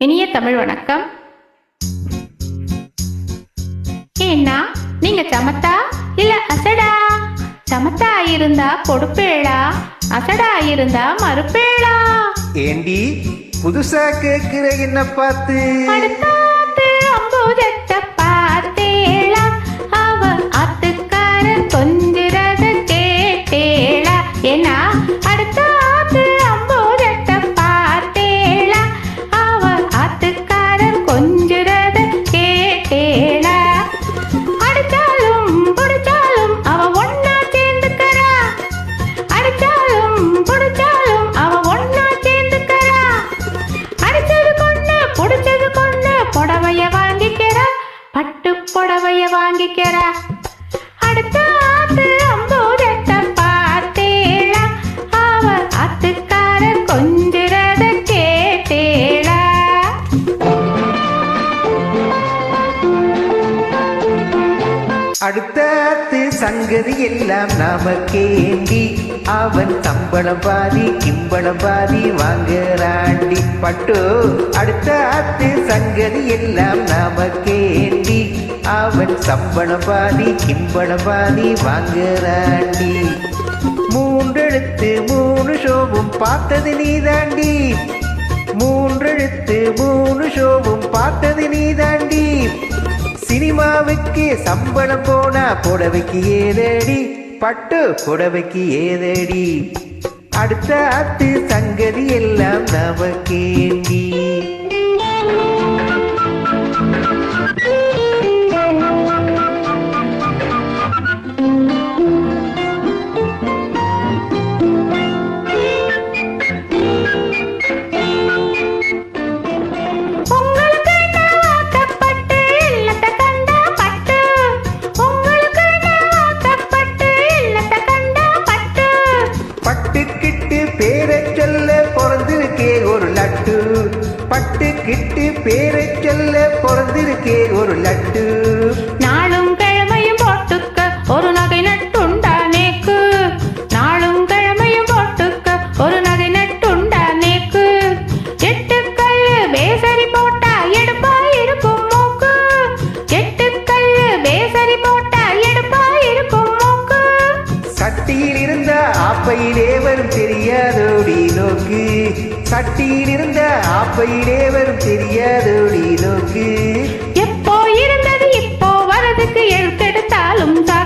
இனிய தமிழ் வணக்கம். ஏன்னா நீங்க சமத்தா இல்ல அசடா? சமத்தா இருந்தா கொடுப்பேளா? அசடா இருந்தா மறுப்பேளா? ஏண்டி புதுசா கேக்குற என்ன பார்த்து? அடுத்தாத்து அம்புஜத்தை பார்த்தேளா? அவ ஆத்துக்காரன் கொஞ்சுறத கேட்டேளா? ஏன்னா புடவைய வாங்கிக்கிறா. அடுத்த ஆத்து அம்பூரத்தை பார்த்தேளா. அவ அத்துக்கார கொஞ்சிறத கேட்டேளா. அடுத்த ஆத்து சங்கதி எல்லாம் நமக்கேண்டி அவன் சம்பளம் பாதி கிம்பளம் பாதி வாங்குறாண்டி. பட்டு அடுத்த ஆத்து சங்கதி எல்லாம் நமக்கேண்டி அவன் சம்பள பாதி கிம்பள பாதி வாங்குறாண்டி. மூன்றெழுத்து மூணு ஷோவும் பார்த்தது நீ தாண்டி மூன்றெழுத்து மூணு ஷோவும் பார்த்தது நீ தாண்டி சினிமாவுக்கு சம்பளம் போனா புடவைக்கு ஏதேடி? பட்டு புடவைக்கு ஏதேடி? அடுத்த ஆத்து சங்கதி எல்லாம் நமக்கேண்டி. பட்டு கிட்டு பேரை சொல்ல பிறந்திருக்கே ஒரு லட்டு. சட்டியில் இருந்த ஆப்பையிலே வரும் தெரியாதோடி நோக்கு. எப்போ இருந்தது இப்போ வரதுக்கு எழுத்தெடுத்தாலும் தான்.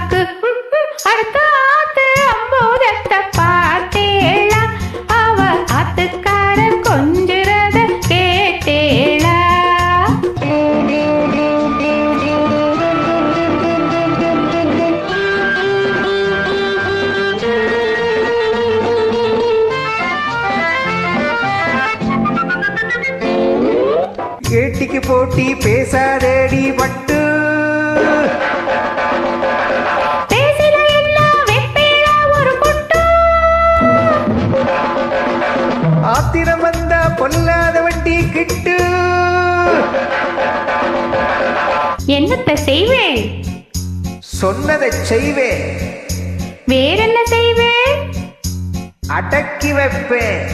ஏட்டிக்கு போட்டி பேசாதடி பட்டு. ஆத்திரம் வந்தா பொல்லாத வண்டி கிட்டு. என்னத்தை செய்வேன்? சொன்னதை செய்வேன். வேறென்ன செய்வேன்? அடக்கி வைப்பேன்.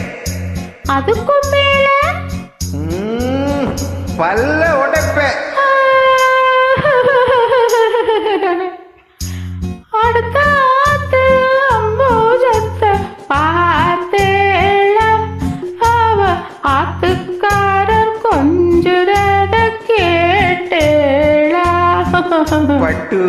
அதுக்கும் மேல கொஞ்சுறத கேட்டேளா. பட்டு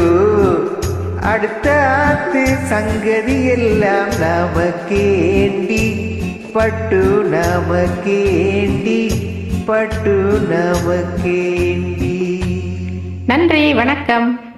அடுத்த ஆத்து சங்கதி எல்லாம் நமக்கேண்டி. பட்டு நமக்கேண்டி. பட்டு நமக்கேண்டி நன்றி வணக்கம்.